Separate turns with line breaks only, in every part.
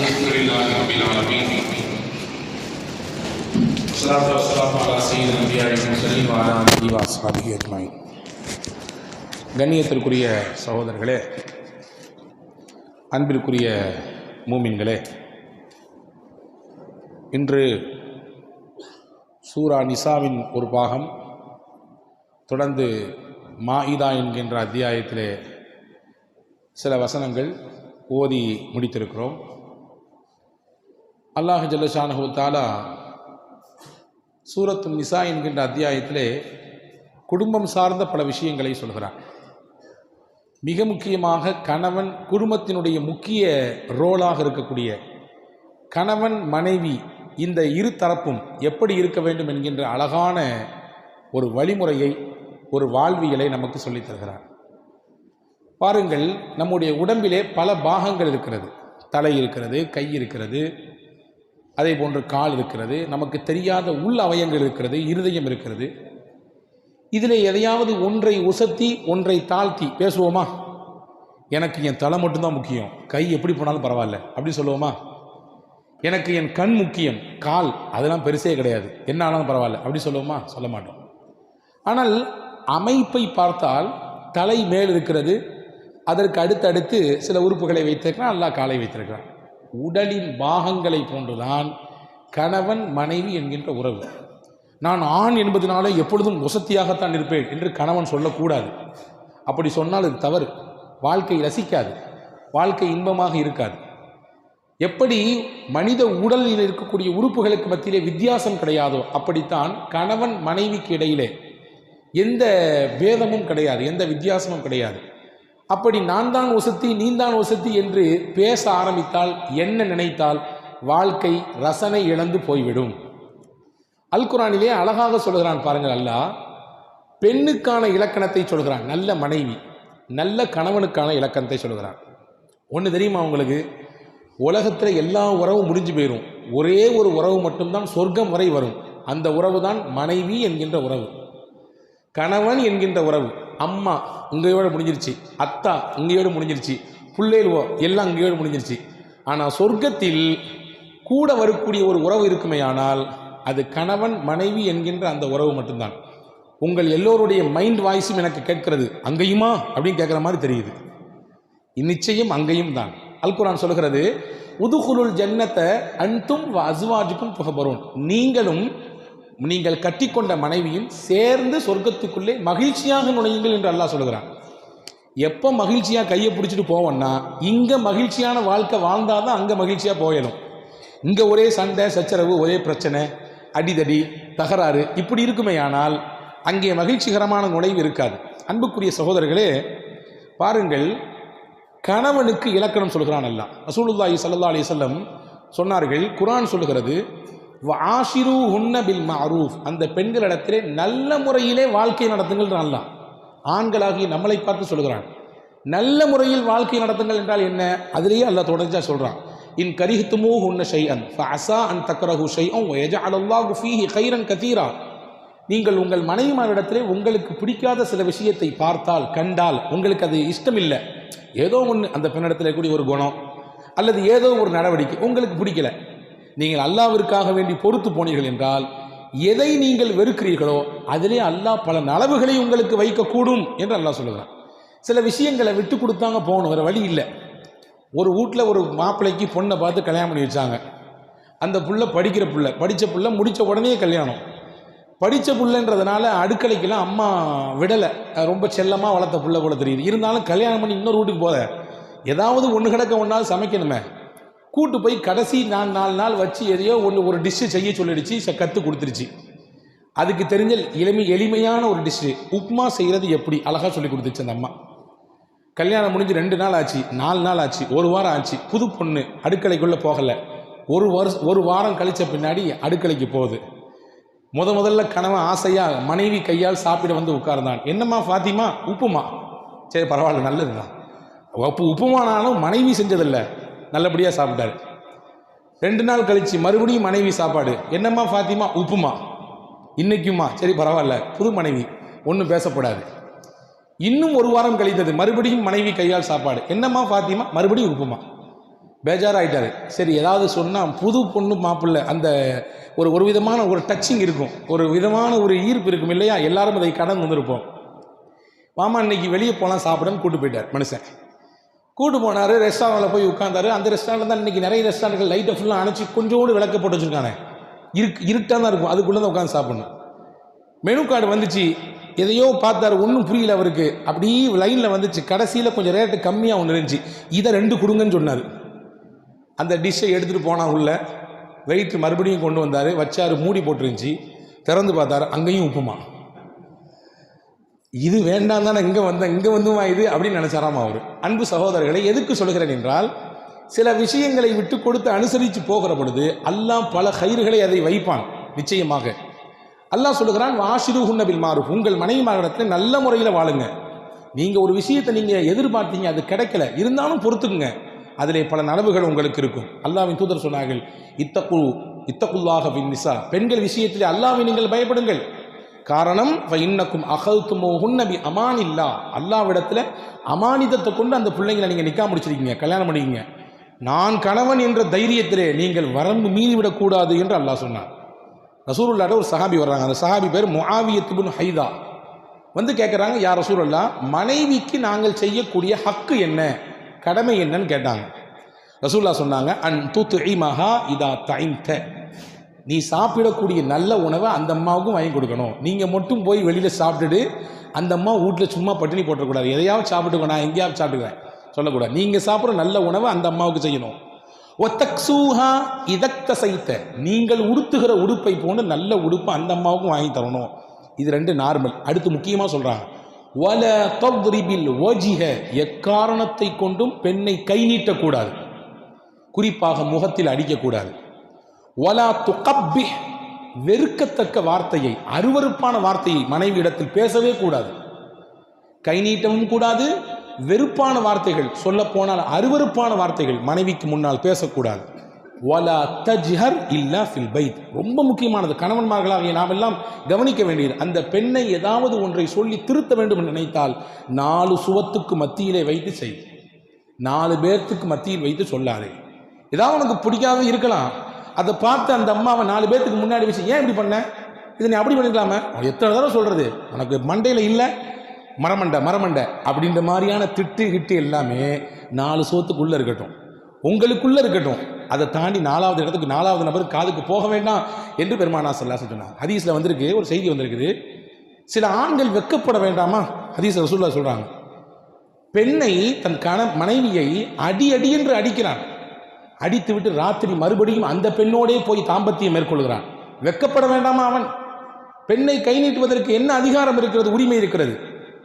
الحمد لله رب العالمين والصلاة والسلام على سيد الأنبياء والمرسلين وعلى آله وأصحابه أجمعين கண்ணியத்திற்குரிய சகோதரர்களே அன்பிற்குரிய மூமின்களே இன்று சூரா நிசாவின் ஒரு பாகம் தொடர்ந்து மாயிதா என்கின்ற அத்தியாயத்திலே சில வசனங்கள் ஓதி முடித்திருக்கிறோம் அல்லாஹு ஜல்லஷானஹு தாலா சூரத்து நிசா என்கின்ற அத்தியாயத்திலே குடும்பம் சார்ந்த பல விஷயங்களை சொல்கிறார் மிக முக்கியமாக கணவன் குடும்பத்தினுடைய முக்கிய ரோலாக இருக்கக்கூடிய கணவன் மனைவி இந்த இரு தரப்பும் எப்படி இருக்க வேண்டும் என்கின்ற அழகான ஒரு வழிமுறையை ஒரு வாழ்வியலை நமக்கு சொல்லித் தருகிறார். பாருங்கள் நம்முடைய உடம்பிலே பல பாகங்கள் இருக்கிறது. தலை இருக்கிறது கை இருக்கிறது அதே போன்று கால் இருக்கிறது நமக்கு தெரியாத உள் அவயங்கள் இருக்கிறது இருதயம் இருக்கிறது. இதில் எதையாவது ஒன்றை உசத்தி ஒன்றை தாழ்த்தி பேசுவோமா? எனக்கு என் தலை மட்டும்தான் முக்கியம். கை எப்படி போனாலும் பரவாயில்ல. அப்படி சொல்லுவோமா? எனக்கு என் கண் முக்கியம். கால் அதெல்லாம் பெருசே கிடையாது. என்ன ஆனாலும் பரவாயில்ல. அப்படி சொல்லுவோமா? சொல்ல மாட்டோம். ஆனால் அமைப்பை பார்த்தால் தலை மேல் இருக்கிறது. அதற்கு அடுத்தடுத்து சில உறுப்புகளை வைத்திருக்கிறான் நல்லா காலை வைத்திருக்கிறான். உடலின் பாகங்களை போன்றுதான் கணவன் மனைவி என்கின்ற உறவு. நான் ஆண் என்பதனால எப்பொழுதும் வசத்தியாகத்தான் இருப்பேன் என்று கணவன் சொல்லக்கூடாது. அப்படி சொன்னால் அது தவறு. வாழ்க்கை ரசிக்காது. வாழ்க்கை இன்பமாக இருக்காது. எப்படி மனித உடலில் இருக்கக்கூடிய உறுப்புகளுக்கு மத்தியிலே வித்தியாசம் கிடையாதோ அப்படித்தான் கணவன் மனைவிக்கு இடையிலே எந்த பேதமும் கிடையாது எந்த வித்தியாசமும் கிடையாது. அப்படி நான் தான் ஒசத்தி நீந்தான் ஒசத்தி என்று பேச ஆரம்பித்தால் என்ன நினைத்தால் வாழ்க்கை ரசனை இழந்து போய்விடும். அல்குரானிலே அழகாக சொல்கிறான் பாருங்கள் அல்லாஹ் பெண்ணுக்கான இலக்கணத்தை சொல்கிறான் நல்ல மனைவி நல்ல கணவனுக்கான இலக்கணத்தை சொல்கிறான். ஒன்று தெரியுமா உங்களுக்கு? உலகத்தில் எல்லா உறவும் முடிஞ்சு போயிடும் ஒரே ஒரு உறவு மட்டும்தான் சொர்க்கம் வரை வரும். அந்த உறவு தான் மனைவி என்கின்ற உறவு. கணவன் என்கின்ற உறவு. அம்மா இங்கேயோடு முடிஞ்சிருச்சு. அத்தா இங்கேயோடு முடிஞ்சிருச்சு. பிள்ளைகளுவோ எல்லாம் இங்கேயோடு முடிஞ்சிருச்சு. ஆனால் சொர்க்கத்தில் கூட வரக்கூடிய ஒரு உறவு இருக்குமேயானால் அது கணவன் மனைவி என்கின்ற அந்த உறவு மட்டும்தான். உங்கள் எல்லோருடைய மைண்ட் வாய்ஸும் எனக்கு கேட்கிறது. அங்கேயுமா? அப்படின்னு கேட்குற மாதிரி தெரியுது. நிச்சயம் அங்கேயும் தான். அல்குரான் சொல்கிறது உதுகுலுல் ஜன்னத்தை அன்தும் அசுவாஜுக்கும் புகபரும் நீங்களும் நீங்கள் கட்டிக்கொண்ட மனைவியும் சேர்ந்து சொர்க்கத்துக்குள்ளே மகிழ்ச்சியாக நுழையுங்கள் என்று அல்லாஹ் சொல்கிறான் எப்போ மகிழ்ச்சியாக கையை பிடிச்சிட்டு போவோம்னா இங்கே மகிழ்ச்சியான வாழ்க்கை வாழ்ந்தால் தான் அங்கே மகிழ்ச்சியாக போயிடும் இங்கே ஒரே சண்டை சச்சரவு ஒரே பிரச்சனை அடிதடி தகராறு இப்படி இருக்குமே ஆனால் அங்கே மகிழ்ச்சிகரமான நுழைவு இருக்காது. அன்புக்குரிய சகோதரர்களே பாருங்கள் கணவனுக்கு இலக்கணம் சொல்கிறான் அல்ல ரசூலுல்லாஹி சல்லா அலி சொல்லம் சொன்னார்கள் குரான் சொல்லுகிறது ஆஷிரு ஹுன்ன பில் மாரூஃப். அந்த பெண்களிடத்திலே நல்ல முறையிலே வாழ்க்கை நடத்துங்கள் அல்லாஹ். ஆண்களாகி நம்மளை பார்த்து சொல்கிறான். நல்ல முறையில் வாழ்க்கை நடத்துங்கள் என்றால் என்ன? அதிலேயே அல்லாஹ் தொடர்ச்சியாக சொல்கிறான் இன் கரிஹத்துமூ உன்ன ஷைஅன் ஃபஅசா அன் தக்கரஹு ஷைஅன் வயஜஅல் அல்லாஹு ஃபீஹி கைரன் கதீரா. நீங்கள் உங்கள் மனைவிமாரிடத்திலே உங்களுக்கு பிடிக்காத சில விஷயத்தை பார்த்தால் கண்டால் உங்களுக்கு அது இஷ்டம் இல்லை ஏதோ ஒன்று அந்த பெண்ணிடத்தில் கூடிய ஒரு குணம் அல்லது ஏதோ ஒரு நடவடிக்கை உங்களுக்கு பிடிக்கல. நீங்கள் அல்லாவிற்காக வேண்டி பொறுத்து போனீர்கள் என்றால் எதை நீங்கள் வெறுக்கிறீர்களோ அதிலே அல்லாஹ் பல நலவுகளை உங்களுக்கு வைக்கக்கூடும் என்று அல்லாஹ் சொல்லுகிறான். சில விஷயங்களை விட்டு கொடுத்தாங்க போகணும் வேறு வழி இல்லை. ஒரு வீட்டில் ஒரு மாப்பிள்ளைக்கு பொண்ணை பார்த்து கல்யாணம் பண்ணி வச்சாங்க. அந்த புள்ள படிக்கிற புள்ள படித்த புள்ள முடித்த உடனே கல்யாணம். படித்த புள்ளன்றதுனால அடுக்கலைக்கெல்லாம் அம்மா விடலை. ரொம்ப செல்லமாக வளர்த்த புள்ள போல தெரியுது. இருந்தாலும் கல்யாணம் பண்ணி இன்னொரு வீட்டுக்கு போத ஏதாவது ஒன்று கிடக்க ஒன்றாவது சமைக்கணுமே. கூட்டு போய் கடைசி நாலு நாலு நாள் வச்சு எதையோ ஒன்று ஒரு டிஷ்ஷு செய்ய சொல்லிடுச்சு. கற்றுக் கொடுத்துருச்சு. அதுக்கு தெரிஞ்ச எளிமை எளிமையான ஒரு டிஷ்ஷு உப்மா செய்கிறது எப்படி? அழகாக சொல்லி கொடுத்துச்சு அந்த அம்மா. கல்யாணம் முடிஞ்சு ரெண்டு நாள் ஆச்சு நாலு நாள் ஆச்சு ஒரு வாரம் ஆச்சு. புது பொண்ணு அடுக்கலைக்குள்ளே போகலை. ஒரு வருஷம் ஒரு வாரம் கழித்த பின்னாடி அடுக்கலைக்கு போகுது. முத முதல்ல கணவன் ஆசையாக மனைவி கையால் சாப்பிட வந்து உட்கார்ந்தான். என்னம்மா ஃபாத்திமா? உப்புமா. சரி பரவாயில்ல நல்லதுதான். உப்பு உப்புமானாலும் மனைவி செஞ்சதில்லை. நல்லபடியாக சாப்பிட்டாரு. ரெண்டு நாள் கழித்து மறுபடியும் மனைவி சாப்பாடு. என்னம்மா ஃபாத்திமா? உப்புமா. இன்னைக்குமா சரி பரவாயில்ல. புது மனைவி. ஒன்றும் பேசப்படாது. இன்னும் ஒரு வாரம் கழித்தது. மறுபடியும் மனைவி கையால் சாப்பாடு. என்னம்மா ஃபாத்திமா? மறுபடியும் உப்புமா. பேஜாராயிட்டாரு. சரி ஏதாவது சொன்னால் புது பொண்ணு மாப்பிள்ளை அந்த ஒரு ஒரு விதமான ஒரு டச்சிங் இருக்கும். ஒரு விதமான ஒரு ஈர்ப்பு இருக்கும் இல்லையா? எல்லாரும் அதை கடந்து வந்திருப்போம். மாமா இன்னைக்கு வெளியே போகலாம் சாப்பிடன்னு கூட்டு போயிட்டார் மனுஷன். கூட்டு போனார் ரெஸ்டாரண்ட்டில் போய் உட்காந்தாரு அந்த ரெஸ்டாரண்ட் தான் இன்னைக்கு நிறைய ரெஸ்டாரண்ட்கள் லைட்டை ஃபுல்லாக அணைச்சி கொஞ்சோண்டு விளக்க போட்டு வச்சுருக்காங்க இருக்கு இருட்டாக தான் இருக்கும். அதுக்குள்ளே தான் உட்காந்து சாப்பிடணும். மெனு கார்டு வந்துச்சு. எதையோ பார்த்தாரு. ஒன்றும் புரியல அவருக்கு. அப்படியே லைனில் வந்துச்சு. கடைசியில் கொஞ்சம் ரேட்டு கம்மியாக ஒன்று இருந்துச்சு. இதை ரெண்டு கொடுங்கன்னு சொன்னார். அந்த டிஷ்ஷை எடுத்துகிட்டு போனால் உள்ள வெயிட் மறுபடியும் கொண்டு வந்தார். வச்சார். மூடி போட்டுருந்துச்சு. திறந்து பார்த்தாரு. அங்கேயும் உப்புமா. இது வேண்டாம் தானே இங்கே வந்தேன் இங்கே வந்துமா இது? அப்படின்னு நினச்சாராம் அவர். அன்பு சகோதரர்களை எதுக்கு சொல்கிறேன் என்றால் சில விஷயங்களை விட்டு கொடுத்து அனுசரித்து போகிற பொழுது அல்லாஹ் பல கயிறுகளை அதை வைப்பான் நிச்சயமாக. அல்லாஹ் சொல்லுகிறான் வாஷிரு ஹுன்னபில் மாறு உங்கள் மனைவி மனைவிமாரிடத்தில் நல்ல முறையில் வாழுங்க. நீங்கள் ஒரு விஷயத்தை நீங்கள் எதிர்பார்த்தீங்க அது கிடைக்கல. இருந்தாலும் பொறுத்துக்குங்க. அதிலே பல நனவுகள் உங்களுக்கு இருக்கும். அல்லாவின் தூதர் சொன்னார்கள் இத்தகு இத்தக்குள்ளாக பின் நிசா. பெண்கள் விஷயத்திலே அல்லாவை நீங்கள் பயப்படுங்கள். காரணம் இன்னக்கும் அகல்துமோ ஹுன்னபி அமான் இல்லா அல்லாவிடத்தில் அமானிதத்தை கொண்டு அந்த பிள்ளைங்களை நீங்கள் நிற்கா முடிச்சிருக்கீங்க கல்யாணம் பண்ணிக்கிங்க. நான் கணவன் என்ற தைரியத்திலே நீங்கள் வரம்பு மீறி விடக்கூடாது என்று அல்லாஹ் சொன்னான். ரசூலுல்லாட ஒரு சஹாபி வர்றாங்க. அந்த சஹாபி பேர் முஆவியத்துபின் ஹைதா. வந்து கேட்குறாங்க யார் ரசூலுல்லா மனைவிக்கு நாங்கள் செய்யக்கூடிய ஹக்கு என்ன? கடமை என்னன்னு கேட்டாங்க. ரசூல்லா சொன்னாங்க அன் தூத்து மஹா இதா தைந்த நீ சாப்பிடக்கூடிய நல்ல உணவை அந்த அம்மாவுக்கும் வாங்கி கொடுக்கணும். நீங்கள் மட்டும் போய் வெளியில் சாப்பிட்டுட்டு அந்த அம்மா வீட்டில் சும்மா பட்டினி போட்டக்கூடாது எதையாவது சாப்பிட்டுக்கோ நான் எங்கேயாவது சாப்பிட்டுக்கிறேன். சொல்லக்கூடாது. நீங்கள் சாப்பிட்ற நல்ல உணவை அந்த அம்மாவுக்கு செய்யணும். ஒத்தக்ஸூஹா இதக்த சைத்த நீங்கள் உடுத்துகிற உடுப்பை போன்று நல்ல உடுப்பை அந்த அம்மாவுக்கும் வாங்கி தரணும். இது ரெண்டு நார்மல். அடுத்து முக்கியமாக சொல்கிறாங்க வல தவ்ரிபில் ஓஜிக எக்காரணத்தை கொண்டும் பெண்ணை கை நீட்டக்கூடாது. குறிப்பாக முகத்தில் அடிக்கக்கூடாது. ஒலா துகப்பி வெறுக்கத்தக்க வார்த்தையை அருவருப்பான வார்த்தையை மனைவி இடத்தில் பேசவே கூடாது. கை நீட்டவும் கூடாது வெறுப்பான வார்த்தைகள் சொல்ல போனால் அருவருப்பான வார்த்தைகள் மனைவிக்கு முன்னால் பேசக்கூடாது. வலா தஜ்ஹர் இல்லா ஃபில் பைத். ரொம்ப முக்கியமானது. கணவன்மார்களாகிய நாம் எல்லாம் கவனிக்க வேண்டியது அந்த பெண்ணை ஏதாவது ஒன்றை சொல்லி திருத்த வேண்டும் என்று நினைத்தால் நாலு சுவத்துக்கு மத்தியிலே வைத்து செய். நாலு பேர்த்துக்கு மத்தியில் வைத்து சொல்லாதே. ஏதாவது உனக்கு பிடிக்காத இருக்கலாம். அதை பார்த்து அந்த அம்மாவை நாலு பேர்த்துக்கு முன்னாடி வச்சு ஏன் இப்படி பண்ண? இதை நீ அப்படி பண்ணிக்கலாமே அவன் எத்தனை தடவை சொல்கிறது உனக்கு மண்டையில் இல்லை மரமண்டை மரமண்டை அப்படின்ற மாதிரியான திட்டு கிட்டு எல்லாமே நாலு சோத்துக்குள்ளே இருக்கட்டும். உங்களுக்குள்ளே இருக்கட்டும். அதை தாண்டி நாலாவது இடத்துக்கு நாலாவது நபர் காதுக்கு போக வேண்டாம் என்று பெருமானா சொல்லாச சொன்னாங்க ஹதீஸில் வந்திருக்கு ஒரு செய்தி வந்திருக்குது. சில ஆண்கள் வெக்கப்பட வேண்டாமா? ஹதீஸ் ரசூல்லா சொல்கிறாங்க பெண்ணை தன் கண மனைவியை அடி அடி என்று அடிக்கிறான். அடித்து விட்டு ராத்திரி மறுபடியும் அந்த பெண்ணோடே போய் தாம்பத்தியம் மேற்கொள்கிறான். வெக்கப்பட வேண்டாமா அவன்? பெண்ணை கை நீட்டுவதற்கு என்ன அதிகாரம் இருக்கிறது உரிமை இருக்கிறது?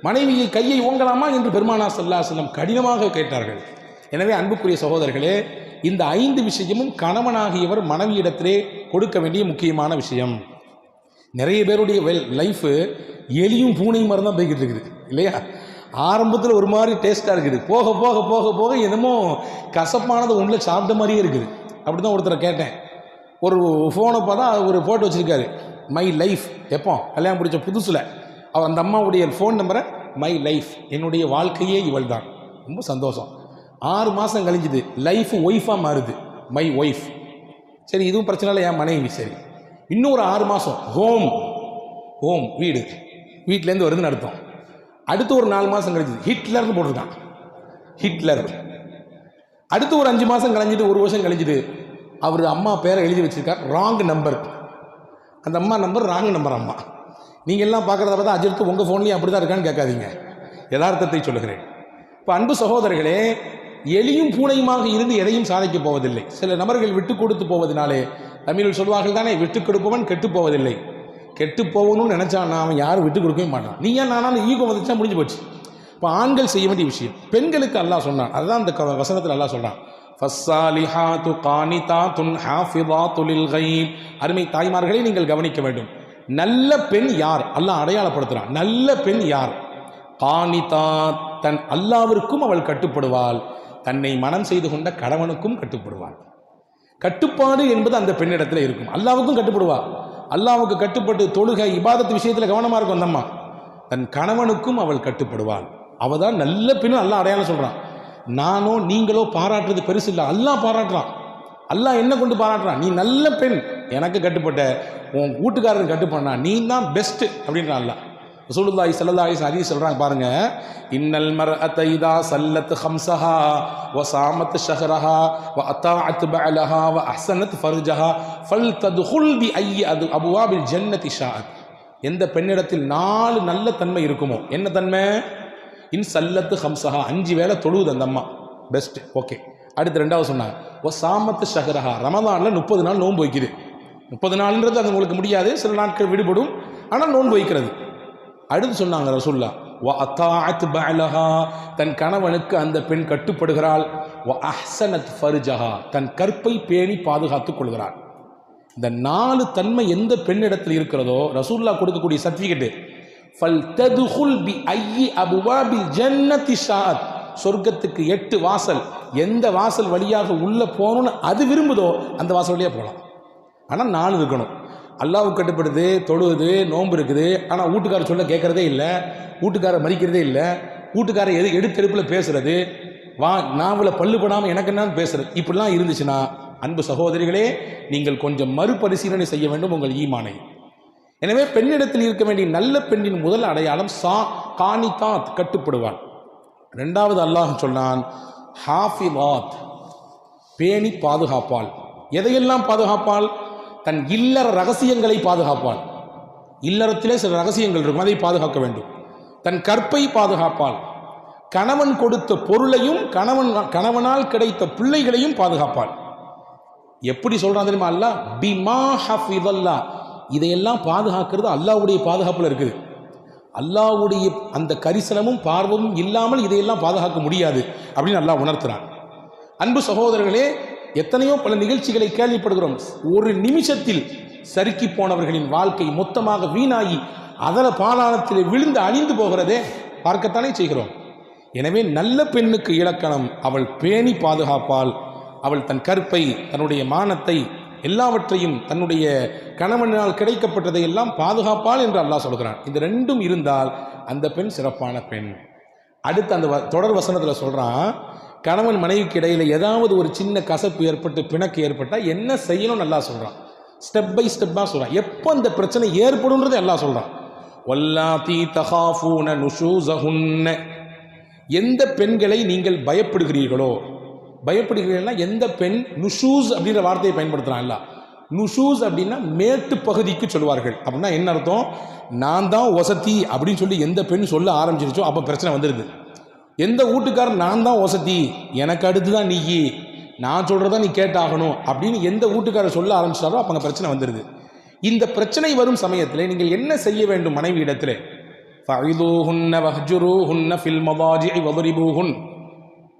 மனைவியை கையை ஓங்கலாமா என்று பெருமானா சல்லா செல்லம் கடினமாக கேட்டார்கள். எனவே அன்புக்குரிய சகோதரர்களே இந்த ஐந்து விஷயமும் கணவனாகியவர் மனைவியிடத்திலே கொடுக்க வேண்டிய முக்கியமான விஷயம். நிறைய பேருடைய வெல் லைஃபு எலியும் பூனையும் மாதிரி தான் போய்கிட்டு இருக்குது இல்லையா? ஆரம்பத்தில் ஒரு மாதிரி டேஸ்ட்டாக இருக்குது. போக போக போக போக என்னமோ கசப்பானது உள்ள சாப்பிட்ட மாதிரியே இருக்குது. அப்படி தான் ஒருத்தரை கேட்டேன். ஒரு ஃபோனை பார்த்தா ஒரு ஃபோட்டோ வச்சுருக்காரு. மை லைஃப் எப்போ? கல்யாணம் பிடிச்ச புதுசில். அவர் அந்த அம்மாவுடைய ஃபோன் நம்பரை மை லைஃப் என்னுடைய வாழ்க்கையே இவள் தான் ரொம்ப சந்தோஷம். ஆறு மாதம் கழிஞ்சுது. லைஃப் ஒய்ஃபாக மாறுது. மை ஒய்ஃப் சரி இதுவும் பிரச்சனை இல்லை. என் மனைவி. சரி. இன்னும் ஒரு ஆறு மாதம் ஹோம் ஹோம் வீடு. வீட்டிலேருந்து வருதுன்னு அர்த்தம். அடுத்து ஒரு நாலு மாதம் கழிஞ்சது. ஹிட்லர்னு போட்டிருக்கான். ஹிட்லர். அடுத்து ஒரு அஞ்சு மாதம் கழிஞ்சிட்டு ஒரு வருஷம் கழிஞ்சிட்டு அவர் அம்மா பேரை எழுதி வச்சிருக்கார். ராங் நம்பர் அந்த அம்மா நம்பர் ராங் நம்பர் அம்மா. நீங்கள் எல்லாம் பார்க்குறத பார்த்தா அஜித்து உங்கள் ஃபோன்லேயும் அப்படி தான் இருக்கான்னு கேட்காதீங்க. யதார்த்தத்தை சொல்லுகிறேன். இப்போ அன்பு சகோதரர்களே எலியும் பூனையுமாக இருந்து எதையும் சாதிக்கப் போவதில்லை. சில நபர்கள் விட்டு கொடுத்து போவதனாலே தமிழில் சொல்வார்கள் தானே விட்டு கொடுப்பவன் கெட்டு போவதில்லை. கெட்டு போகணும்னு நினச்சான் அவன் யாரும் விட்டு கொடுக்கவே மாட்டான். நீ ஏன் நானும் ஈகோ வந்துச்சா முடிஞ்சு போச்சு. இப்போ ஆண்கள் செய்ய வேண்டிய விஷயம் பெண்களுக்கு அல்லாஹ் சொன்னான். அதுதான் அந்த வசனத்தில் அல்லாஹ் சொல்கிறான் ஃபஸ்ஸாலிஹாத்து கானிதாத்துன் ஹாஃபிதாத்து கைப் அருமை தாய்மார்களை நீங்கள் கவனிக்க வேண்டும். நல்ல பெண் யார்? அல்லாஹ் அடையாளப்படுத்துகிறான் நல்ல பெண் யார்? கானிதா தன் அல்லாவிற்கும் அவள் கட்டுப்படுவாள். தன்னை மனம் செய்து கொண்ட கணவனுக்கும் கட்டுப்படுவாள். கட்டுப்பாடு என்பது அந்த பெண்ணிடத்தில் இருக்கும். அல்லாவுக்கும் கட்டுப்படுவாள் அல்லாவுக்கு கட்டுப்பட்டு தொழுகை இபாதத்து விஷயத்தில் கவனமாக இருக்கும் அந்த அம்மா தன் கணவனுக்கும் அவள் கட்டுப்படுவாள். அவள் தான் நல்ல பெண்ணு அல்லா அடையாளம் சொல்கிறான் நானோ நீங்களோ பாராட்டுறது பெருசு இல்லை. அல்லாஹ் பாராட்டுறான். அல்லாஹ் என்ன கொண்டு பாராட்டுறான்? நீ நல்ல பெண். எனக்கு கட்டுப்பட்ட உன் வீட்டுக்காரருக்கு கட்டுப்பண்ணா. நீ தான் பெஸ்ட்டு அப்படின்றான் அல்லா ரசூலுல்லாஹி ஸல்லல்லாஹு அலைஹி சொல்கிறாங்க சொல்றாங்க பாருங்க. இன்னல் மர்அத இதா சல்லத் ஹம்ஸஹா வ சாமத் ஷஹரஹா வ அத்தாஅத் பஅலஹா வ அஹ்ஸனத் ஃபர்ஜஹா ஃபல் தத்ஹுல் பி ஐயி அது அபுவாபில் ஜன்னத் ஷாஅத். எந்த பெண்ணிடத்தில் நாலு நல்ல தன்மை இருக்குமோ? என்ன தன்மை? இன் சல்லத்து ஹம்சஹா அஞ்சு வேளை தொழுவுது அந்த அம்மா. பெஸ்ட் ஓகே அடுத்து ரெண்டாவது சொன்னாங்க. ஓ சாமத்து ஷஹரஹா. ரமதானில் முப்பது நாள் நோன்பு வைக்குது. முப்பது நாள்ன்றது அது உங்களுக்கு முடியாது. சில நாட்கள் விடுபடும். ஆனால் நோன்பு வைக்கிறது. அடுத்து சொன்னாங்க ரசுல்லா வ அத்தாத் பலஹா தன் கணவனுக்கு அந்த பெண் கட்டுப்படுகிறாள். வ அஹ்சனத் ஃபர்ஜஹா. தன் கற்பை பேணி பாதுகாத்துக் கொள்கிறாள். இந்த நாலு தன்மை எந்த பெண்ணிடத்தில் இருக்கிறதோ ரசூல்லா கொடுக்கக்கூடிய சர்டிஃபிகேட்டு ஃபல் ததுஹுல் பி ஐயி அபுவாபில் ஜன்னதி ஷாத் சொர்க்கத்துக்கு எட்டு வாசல். எந்த வாசல் வழியாக உள்ளே போகணும்னு அது விரும்புதோ அந்த வாசல் வழியாக போகலாம். ஆனால் நாலு இருக்கணும். அல்லாவுக்கு கட்டுப்படுது தொழுகுது நோன்பு இருக்குது. ஆனால் வீட்டுக்காரர் சொல்ல கேட்குறதே இல்லை. வீட்டுக்காரர் மதிக்கிறதே இல்லை. வீட்டுக்காரர் எது எடுத்தெடுப்பில் பேசுறது? வா நாவில் பல்லு படாமல் எனக்கு என்னன்னு பேசுறது? இப்படிலாம் இருந்துச்சுன்னா அன்பு சகோதரிகளே நீங்கள் கொஞ்சம் மறுபரிசீலனை செய்ய வேண்டும் உங்கள் ஈமானை. எனவே பெண்ணிடத்தில் இருக்க வேண்டிய நல்ல பெண்ணின் முதல் அடையாளம் சா காணிகாத் கட்டுப்படுவாள் ரெண்டாவது அல்லாஹ் சொன்னான் ஹாஃபிவாத் பேணி பாதுகாப்பாள் எதையெல்லாம் பாதுகாப்பாள் தன் இல்லற ரகசியங்களை பாதுகாப்பாள் இல்லறத்திலே சில ரகசியங்கள் இருக்கும் அதை பாதுகாக்க வேண்டும். தன் கற்பை பாதுகாப்பாள் கணவன் கொடுத்த பொருளையும் கணவன் கணவனால் கிடைத்த பிள்ளைகளையும் பாதுகாப்பாள் எப்படி சொல்றான் தெரியுமா அல்லா பிமா ஹஃபிதல்லா. இதையெல்லாம் பாதுகாக்கிறது அல்லாவுடைய பாதுகாப்பில் இருக்குது. அல்லாஹ்வுடைய அந்த கரிசனமும் பார்வமும் இல்லாமல் இதையெல்லாம் பாதுகாக்க முடியாது அப்படின்னு அல்லாஹ் உணர்த்துறான். அன்பு சகோதரர்களே எத்தனையோ பல நிகழ்ச்சிகளை கேள்விப்படுகிறோம். ஒரு நிமிஷத்தில் சறுக்கி போனவர்களின் வாழ்க்கை மொத்தமாக வீணாகி அதர பாலாளத்தில் விழுந்து அழிந்து போகிறதே பார்க்கத்தானே செய்கிறோம். எனவே நல்ல பெண்ணுக்கு இலக்கணம் அவள் பேணி பாதுகாப்பால் அவள் தன் கற்பை தன்னுடைய மானத்தை எல்லாவற்றையும் தன்னுடைய கணவனால் கிடைக்கப்பட்டதை எல்லாம் பாதுகாப்பாள் என்று அல்லாஹ் சொல்கிறான். இந்த ரெண்டும் இருந்தால் அந்த பெண் சிறப்பான பெண். அடுத்து அந்த வ- தொடர் வசனத்தில் சொல்கிறான் கணவன் மனைவிக்கு இடையில் ஏதாவது ஒரு சின்ன கசப்பு ஏற்பட்டு பிணக்கு ஏற்பட்டால் என்ன செய்யணும் நல்லா சொல்கிறான் ஸ்டெப் பை ஸ்டெப்பாக சொல்கிறான் எப்போ அந்த பிரச்சனை ஏற்படும்ன்றது எல்லாம் சொல்கிறான் வல்லாத்தி தகாஃபூன நுஷூசஹுன்ன எந்த பெண்களை நீங்கள் பயப்படுகிறீர்களோ பயப்படுகிறீர்கள்னா எந்த பெண் நுஷூஸ் அப்படின்ற வார்த்தையை பயன்படுத்துறான்ல நுஷூஸ் அப்படின்னா மேட்டு பகுதிக்கு சொல்லுவார்கள். அப்படின்னா என்ன அர்த்தம்? நான் தான் வசதி அப்படின்னு சொல்லி எந்த பெண் சொல்ல ஆரம்பிச்சிருச்சோ அப்போ பிரச்சனை வந்துடுது எந்த வீட்டுக்காரன் நான் தான் வசதி எனக்கு அடுத்து தான் நீ. நான் சொல்கிறதா நீ கேட்டாகணும் அப்படின்னு எந்த வீட்டுக்காரர் சொல்ல ஆரம்பிச்சிட்டாரோ அப்போ அங்கே பிரச்சனை வந்துடுது இந்த பிரச்சனை வரும் சமயத்தில் நீங்கள் என்ன செய்ய வேண்டும் மனைவி இடத்துல? ஃபஇதூஹுன்ன வஹ்ஜுரூஹுன்ன ஃபில் மதாஜிஇ வதுரிபூஹுன்.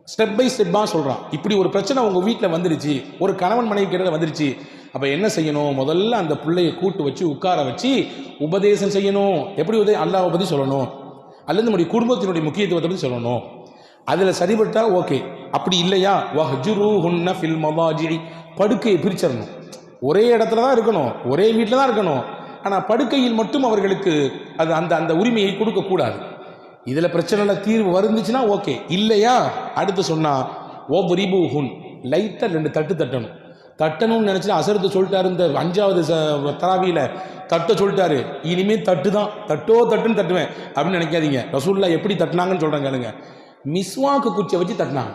ஸ்டெப் பை ஸ்டெப்பாக சொல்கிறான் இப்படி ஒரு பிரச்சனை உங்கள் வீட்டில் வந்துருச்சு. ஒரு கணவன் மனைவி கிட்ட வந்துருச்சு. அப்போ என்ன செய்யணும்? முதல்ல அந்த பிள்ளையை கூட்டு வச்சு உட்கார வச்சு உபதேசம் செய்யணும். எப்படி உதவி அல்லாஹ் பற்றி சொல்லணும். அல்லது நம்முடைய குடும்பத்தினுடைய முக்கியத்துவத்தை பற்றி சொல்லணும். அதில் சரிபட்டால் ஓகே. அப்படி இல்லையா? வஹ்ஜுரு ஹுன்ன ஃபில் மவாஜி படுக்கையை பிரிச்சிடணும். ஒரே இடத்துல தான் இருக்கணும். ஒரே வீட்டில் தான் இருக்கணும். ஆனால் படுக்கையில் மட்டும் அவர்களுக்கு அது அந்த அந்த உரிமையை கொடுக்கக்கூடாது இதில் பிரச்சனையில் தீர்வு வருந்துச்சுன்னா ஓகே. இல்லையா? அடுத்து சொன்னால் ஓ ஹுன் லைட்டாக ரெண்டு தட்டு தட்டணும். தட்டணும்னு நினச்சிட்டு அசரத்து சொல்லிட்டாரு இந்த அஞ்சாவது ச- தட்ட சொல்லிட்டாரு. இனிமேல் தட்டு தான் தட்டோ தட்டுன்னு தட்டுவேன். அப்படின்னு நினைக்காதீங்க. ரசூல்லா எப்படி தட்டினாங்கன்னு சொல்கிறேன் கேளுங்க. மிஸ்வாக்கு குச்சியை வச்சு தட்டினாங்க.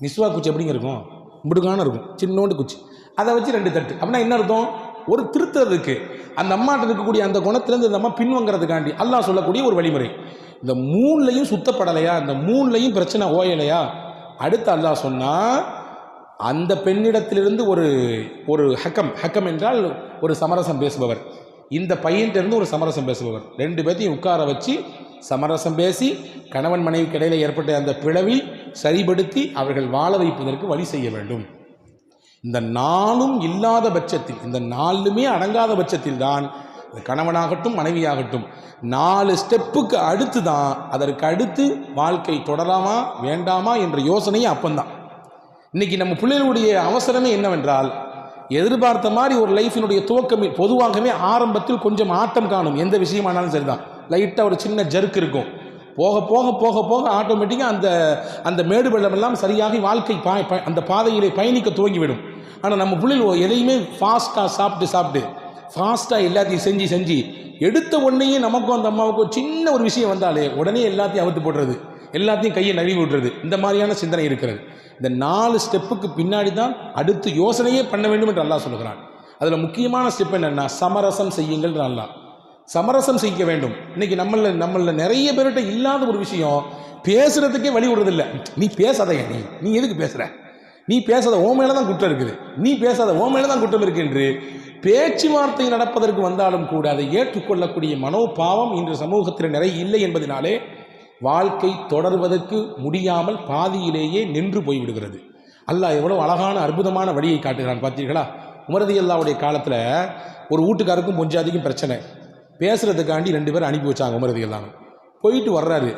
மிஸ்வா குச்சி எப்படிங்க இருக்கும்? முடுக்கான இருக்கும். சின்னோண்டு குச்சி. அதை வச்சு ரெண்டு தட்டு. அப்படின்னா என்ன அர்த்தம்? ஒரு திருத்துறதுக்கு அந்த அம்மாட்ட இருக்கக்கூடிய அந்த குணத்திலேருந்து இந்த அம்மா பின்வாங்கிறதுக்காண்டி அல்லா சொல்லக்கூடிய ஒரு வழிமுறை. இந்த மூணுலையும் சுத்தப்படலையா? இந்த மூணுலையும் பிரச்சனை ஓயலையா? அடுத்து அல்லாஹ் சொன்னால் அந்த பெண்ணிடத்திலிருந்து ஒரு ஒரு ஹக்கம் ஹக்கம் என்றால் ஒரு சமரசம் பேசுபவர். இந்த பையன்கிட்டருந்து ஒரு சமரசம் பேசுபவர். ரெண்டு பேர்த்தையும் உட்கார வச்சு சமரசம் பேசி கணவன் மனைவிக்கு இடையில் ஏற்பட்ட அந்த பிளவை சரிபடுத்தி அவர்கள் வாழ வைப்பதற்கு வழி செய்ய வேண்டும். இந்த நாளும் இல்லாத பட்சத்தில் இந்த நாளுமே அடங்காத பட்சத்தில் தான் இந்த கணவனாகட்டும் மனைவியாகட்டும் நாலு ஸ்டெப்புக்கு அடுத்து தான் அதற்கு அடுத்து வாழ்க்கை தொடராமா வேண்டாமா என்ற யோசனையே அப்பந்தான். இன்னைக்கு நம்ம பிள்ளைகளுடைய அவசரமே என்னவென்றால் எதிர்பார்த்த மாதிரி ஒரு லைஃபினுடைய துவக்கமே பொதுவாகவே ஆரம்பத்தில் கொஞ்சம் ஆட்டம் காணும். எந்த விஷயமானாலும் சரிதான். லைட்டாக ஒரு சின்ன ஜர்க் இருக்கும். போக போக போக போக ஆட்டோமேட்டிக்காக அந்த அந்த மேடு வெள்ளமெல்லாம் சரியாக சரியாகி வாழ்க்கை பா ப- அந்த பாதையிலே பயணிக்க துவங்கிவிடும். ஆனால் நம்ம பிள்ளைகள் எதையுமே ஃபாஸ்ட்டாக சாப்பிட்டு சாப்பிட்டு ஃபாஸ்ட்டாக எல்லாத்தையும் செஞ்சு செஞ்சு எடுத்த உடனேயே நமக்கும் அந்த அம்மாவுக்கும் ஒரு சின்ன ஒரு விஷயம் வந்தாலே உடனே எல்லாத்தையும் அவுத்து போடுறது எல்லாத்தையும் கையை நழுவி விடுறது. இந்த மாதிரியான சிந்தனை இருக்கிறது. இந்த நாலு ஸ்டெப்புக்கு பின்னாடி தான் அடுத்து யோசனையே பண்ண வேண்டும் என்று அல்லாஹ் சொல்கிறான் அதில் முக்கியமான ஸ்டெப் என்னென்னா சமரசம் செய்யுங்கள் அல்லாஹ். சமரசம் செய்ய வேண்டும். இன்னைக்கு நம்மள நம்மள நிறைய பேர்கிட்ட இல்லாத ஒரு விஷயம் பேசுறதுக்கே வழி விடுறதில்ல. நீ பேசாதயா நீ? நீ எதுக்கு பேசுற? நீ பேசாத ஓ தான் குற்றம் இருக்குது. நீ பேசாத ஓ தான் குற்றம் இருக்கு என்று பேச்சுவார்த்தை நடப்பதற்கு வந்தாலும் கூட அதை ஏற்றுக்கொள்ளக்கூடிய மனோபாவம் இன்று சமூகத்தில் நிறைய இல்லை என்பதனாலே வாழ்க்கை தொடர்வதற்கு முடியாமல் பாதியிலேயே நின்று போய்விடுகிறது. அல்லாஹ் எவ்வளோ அழகான அற்புதமான வழியை காட்டுகிறான் பார்த்தீர்களா? உமரதி அல்லாவுடைய காலத்தில் ஒரு வீட்டுக்காருக்கும் பொஞ்சாதிக்கும் பிரச்சனை. பேசுகிறதுக்காண்டி ரெண்டு பேரும் அனுப்பி வச்சாங்க உமரதி எல்லாம் போயிட்டு வர்றாரு.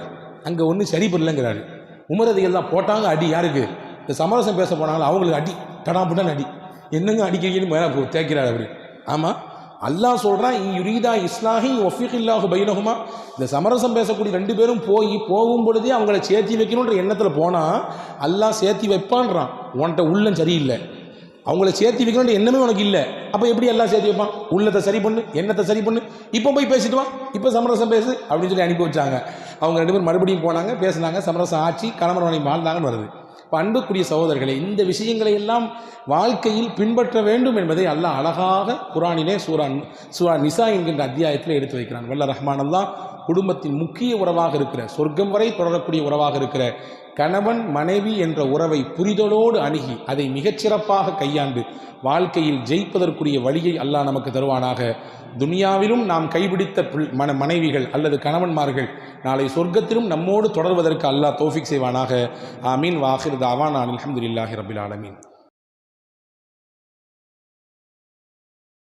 அங்கே ஒன்றும் சரி பண்ணலங்கிறாரு உமரதி எல்லாம் போட்டாங்க அடி யாருக்கு? இந்த சமரசம் பேச போனாங்களோ? அவங்களுக்கு அடி தடாபுடன் அடி. என்னங்க அடிக்கிறீங்கன்னு மேலே தேய்க்கிறார் அவர். ஆமாம் அல்லாஹ் சொல்கிறான் யுரீதா இஸ்லாஹி ஒஃபிகில்லாஹு பைனகுமா இந்த சமரசம் பேசக்கூடிய ரெண்டு பேரும் போய் போகும் பொழுதே அவங்கள சேர்த்தி வைக்கணுன்ற எண்ணத்தில் போனால் அல்லாஹ் சேர்த்தி வைப்பான்றான். உன்கிட்ட உள்ளம் சரியில்லை. அவங்கள சேர்த்தி வைக்கணுன்ற எண்ணமே உனக்கு இல்லை. அப்போ எப்படி எல்லாம் சேர்த்து வைப்பான்? உள்ளத்தை சரி பண்ணு எண்ணத்தை சரி பண்ணு. இப்போ போய் பேசிட்டு வா. இப்போ சமரசம் பேசு அப்படின்னு சொல்லி அனுப்பி வச்சாங்க. அவங்க ரெண்டு பேரும் மறுபடியும் போனாங்க பேசுனாங்க. சமரசம் ஆட்சி கணவன் வாழ்ந்தாங்கன்னு வருது. அன்புக்குரிய சகோதரர்களே இந்த விஷயங்களை எல்லாம் வாழ்க்கையில் பின்பற்ற வேண்டும் என்பதை அல்லாஹ் அழகாக குரானிலே சூரான் சூரா நிசா என்கின்ற அத்தியாயத்தில் எடுத்து வைக்கிறான். வல்ல ரஹ்மான் அல்லா குடும்பத்தின் முக்கிய உறவாக இருக்கிற சொர்க்கம் வரை தொடரக்கூடிய உறவாக இருக்கிற கணவன் மனைவி என்ற உறவை புரிதலோடு அணுகி அதை மிகச்சிறப்பாக கையாண்டு வாழ்க்கையில் ஜெயிப்பதற்குரிய வழியை அல்லாஹ் நமக்கு தருவானாக. துனியாவிலும் நாம் கைபிடித்த மன மனைவிகள் அல்லது கணவன்மார்கள் நாளை சொர்க்கத்திலும் நம்மோடு தொடர்வதற்கு அல்லாஹ் தோஃபிக் செய்வானாக. ஆமீன். வாஹிர் தாவான். அலமதுல்லாஹி ரபில் ஆலமீன்.